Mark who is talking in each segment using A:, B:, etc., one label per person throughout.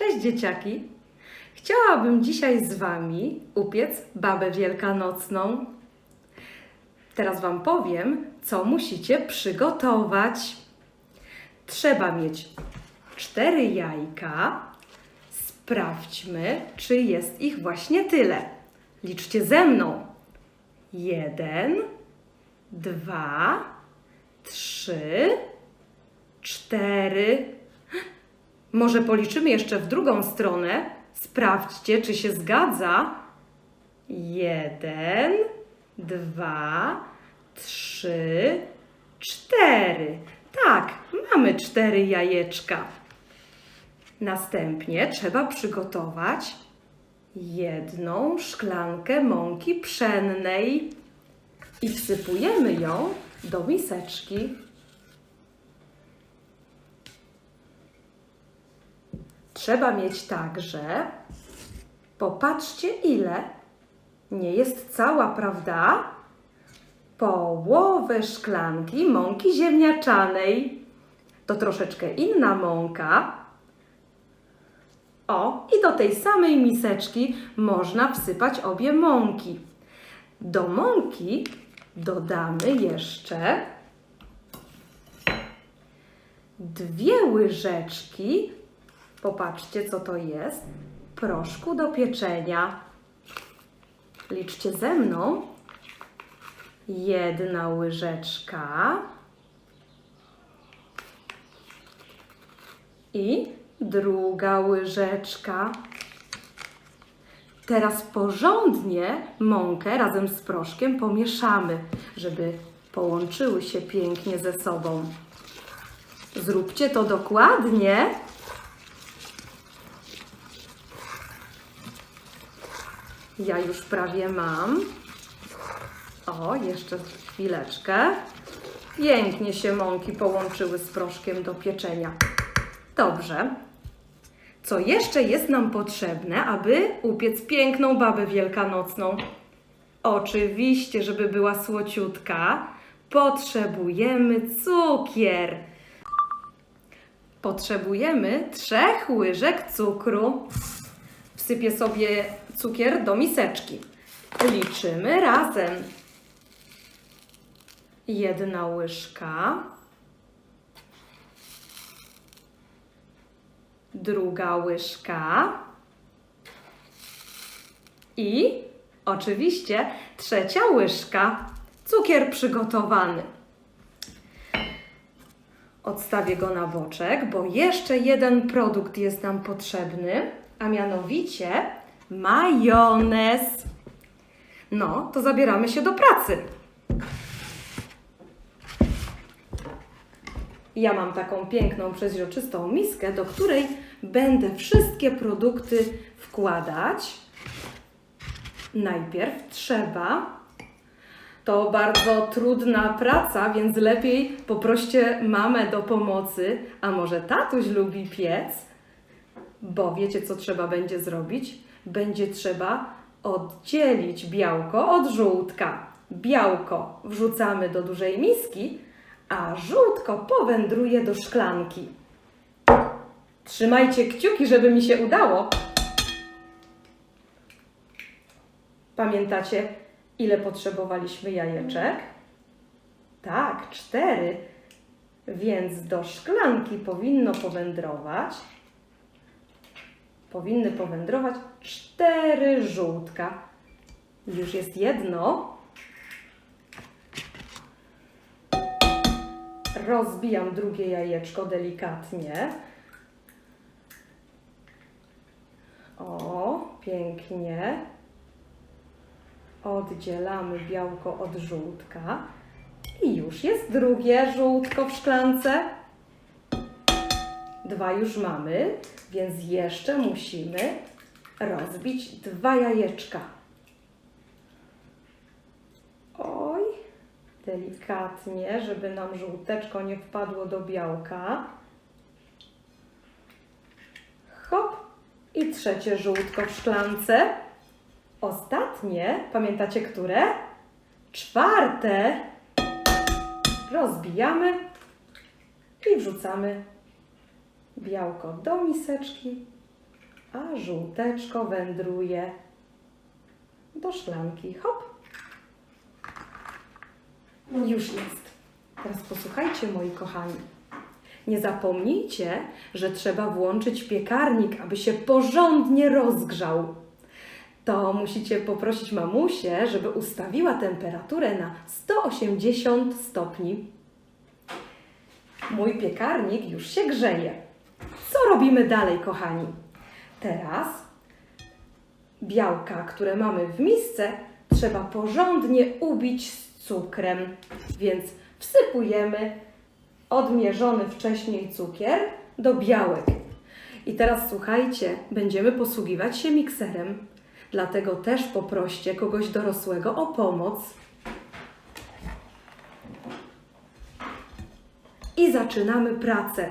A: Cześć dzieciaki! Chciałabym dzisiaj z Wami upiec babę wielkanocną. Teraz Wam powiem, co musicie przygotować. Trzeba mieć cztery jajka. Sprawdźmy, czy jest ich właśnie tyle. Liczcie ze mną. Jeden, dwa, trzy, cztery. Może policzymy jeszcze w drugą stronę. Sprawdźcie, czy się zgadza. Jeden, dwa, trzy, cztery. Tak, mamy cztery jajeczka. Następnie trzeba przygotować jedną szklankę mąki pszennej i wsypujemy ją do miseczki. Trzeba mieć także, popatrzcie ile, nie jest cała, prawda? Połowę szklanki mąki ziemniaczanej. To troszeczkę inna mąka. O, i do tej samej miseczki można wsypać obie mąki. Do mąki dodamy jeszcze dwie łyżeczki Popatrzcie, co to jest. Proszku do pieczenia. Liczcie ze mną. Jedna łyżeczka. I druga łyżeczka. Teraz porządnie mąkę razem z proszkiem pomieszamy, żeby połączyły się pięknie ze sobą. Zróbcie to dokładnie. Ja już prawie mam. O, jeszcze chwileczkę. Pięknie się mąki połączyły z proszkiem do pieczenia. Dobrze. Co jeszcze jest nam potrzebne, aby upiec piękną babę wielkanocną? Oczywiście, żeby była słociutka, potrzebujemy cukier. Potrzebujemy trzech łyżek cukru. Wsypię sobie cukier do miseczki. Liczymy razem. Jedna łyżka. Druga łyżka. I oczywiście trzecia łyżka. Cukier przygotowany. Odstawię go na boczek, bo jeszcze jeden produkt jest nam potrzebny, a mianowicie majonez. No, to zabieramy się do pracy. Ja mam taką piękną, przeźroczystą miskę, do której będę wszystkie produkty wkładać. Najpierw trzeba to bardzo trudna praca, więc lepiej poproście mamę do pomocy, a może tatuś lubi piec, bo wiecie, co trzeba będzie zrobić? Będzie trzeba oddzielić białko od żółtka. Białko wrzucamy do dużej miski, a żółtko powędruje do szklanki. Trzymajcie kciuki, żeby mi się udało. Pamiętacie, ile potrzebowaliśmy jajeczek? Tak, cztery. Więc do szklanki powinno powędrować. Powinny powędrować cztery żółtka. Już jest jedno. Rozbijam drugie jajeczko delikatnie. O, pięknie. Oddzielamy białko od żółtka. I już jest drugie żółtko w szklance. Dwa już mamy, więc jeszcze musimy rozbić dwa jajeczka. Oj, delikatnie, żeby nam żółteczko nie wpadło do białka. Hop i trzecie żółtko w szklance. Ostatnie, pamiętacie które? Czwarte. Rozbijamy i wrzucamy białko do miseczki a żółteczko wędruje do szklanki. Hop. No już jest. Teraz posłuchajcie, moi kochani. Nie zapomnijcie, że trzeba włączyć piekarnik, aby się porządnie rozgrzał. To musicie poprosić mamusię, żeby ustawiła temperaturę na 180 stopni. Mój piekarnik już się grzeje. Co robimy dalej, kochani? Teraz białka, które mamy w misce, trzeba porządnie ubić z cukrem, więc wsypujemy odmierzony wcześniej cukier do białek. I teraz słuchajcie, będziemy posługiwać się mikserem, dlatego też poproście kogoś dorosłego o pomoc. I zaczynamy pracę.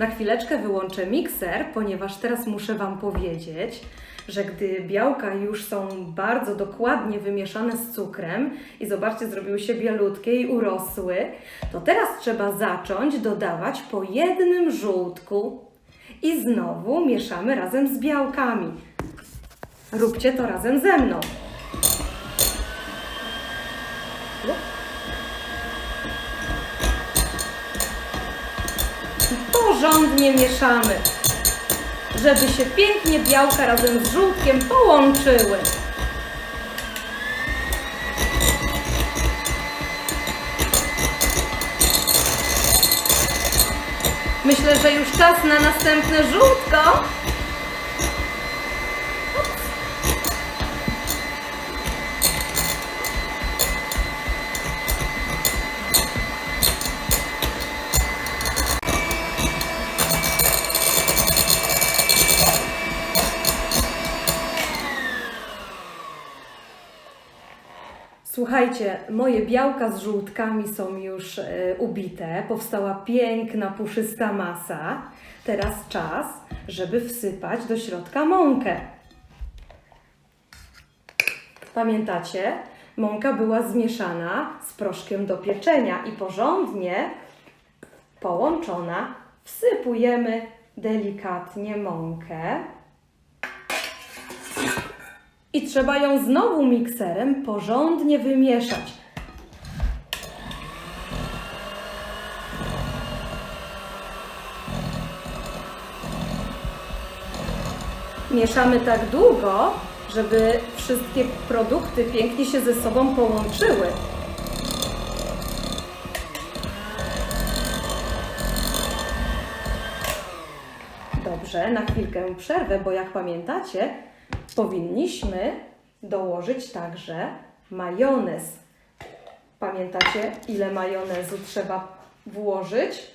A: Na chwileczkę wyłączę mikser, ponieważ teraz muszę Wam powiedzieć, że gdy białka już są bardzo dokładnie wymieszane z cukrem i zobaczcie, zrobiły się bielutkie i urosły, to teraz trzeba zacząć dodawać po jednym żółtku i znowu mieszamy razem z białkami. Róbcie to razem ze mną. Porządnie mieszamy, żeby się pięknie białka razem z żółtkiem połączyły. Myślę, że już czas na następne żółtko. Słuchajcie, moje białka z żółtkami są już e, ubite. Powstała piękna, puszysta masa. Teraz czas, żeby wsypać do środka mąkę. Pamiętacie? Mąka była zmieszana z proszkiem do pieczenia i porządnie połączona. Wsypujemy delikatnie mąkę. I trzeba ją znowu mikserem porządnie wymieszać. Mieszamy tak długo, żeby wszystkie produkty pięknie się ze sobą połączyły. Dobrze, na chwilkę przerwę, bo jak pamiętacie, powinniśmy dołożyć także majonez. Pamiętacie, ile majonezu trzeba włożyć?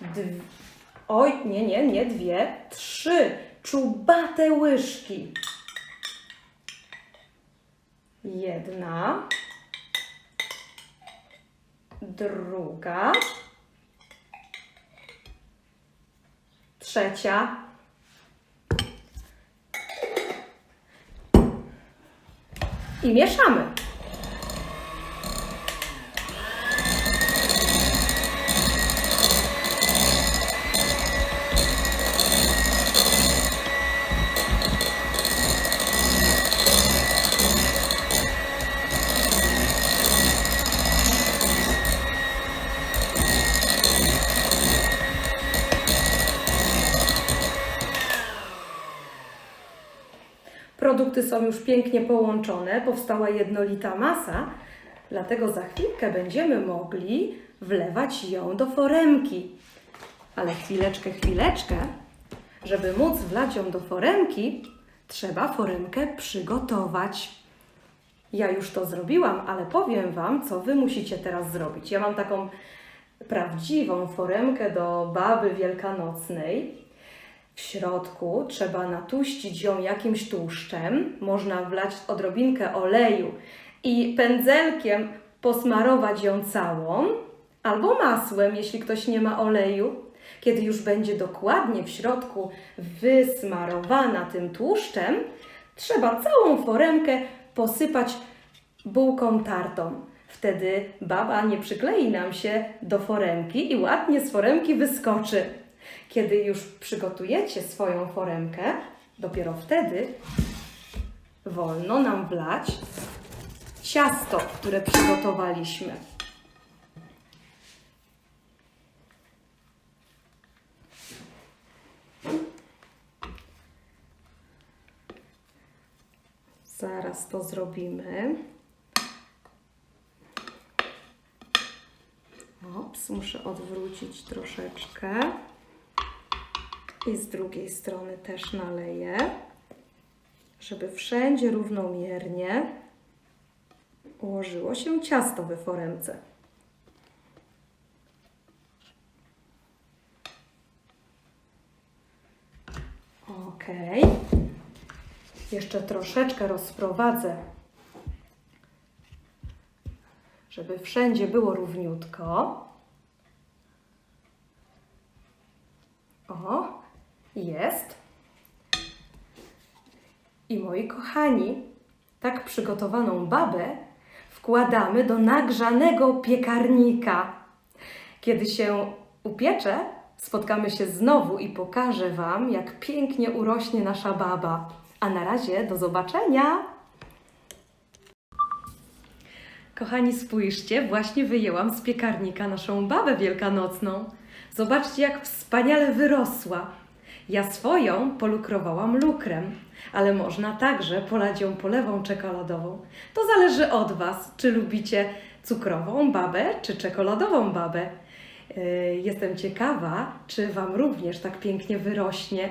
A: Dw- Oj, nie, nie, nie dwie, trzy czubate łyżki. Jedna, druga, trzecia, i mieszamy. Są już pięknie połączone, powstała jednolita masa, dlatego za chwilkę będziemy mogli wlewać ją do foremki. Ale chwileczkę, chwileczkę. Żeby móc wlać ją do foremki, trzeba foremkę przygotować. Ja już to zrobiłam, ale powiem Wam, co Wy musicie teraz zrobić. Ja mam taką prawdziwą foremkę do baby wielkanocnej. W środku trzeba natuścić ją jakimś tłuszczem, można wlać odrobinkę oleju i pędzelkiem posmarować ją całą, albo masłem, jeśli ktoś nie ma oleju. Kiedy już będzie dokładnie w środku wysmarowana tym tłuszczem, trzeba całą foremkę posypać bułką tartą. Wtedy baba nie przyklei nam się do foremki i ładnie z foremki wyskoczy. Kiedy już przygotujecie swoją foremkę, dopiero wtedy wolno nam wlać ciasto, które przygotowaliśmy. Zaraz to zrobimy. Ops, muszę odwrócić troszeczkę. I z drugiej strony też naleję, żeby wszędzie równomiernie ułożyło się ciasto we foremce. Ok. Jeszcze troszeczkę rozprowadzę, żeby wszędzie było równiutko. O, jest. I moi kochani, tak przygotowaną babę wkładamy do nagrzanego piekarnika. Kiedy się upiecze, spotkamy się znowu i pokażę Wam, jak pięknie urośnie nasza baba. A na razie do zobaczenia! Kochani, spójrzcie, właśnie wyjęłam z piekarnika naszą babę wielkanocną. Zobaczcie, jak wspaniale wyrosła. Ja swoją polukrowałam lukrem, ale można także polać ją polewą czekoladową. To zależy od Was, czy lubicie cukrową babę, czy czekoladową babę. Yy, Jestem ciekawa, czy Wam również tak pięknie wyrośnie.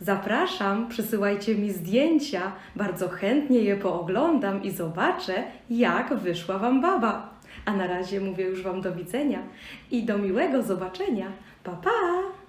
A: Zapraszam, przysyłajcie mi zdjęcia, bardzo chętnie je pooglądam i zobaczę, jak wyszła Wam baba. A na razie mówię już Wam do widzenia i do miłego zobaczenia. Pa, pa!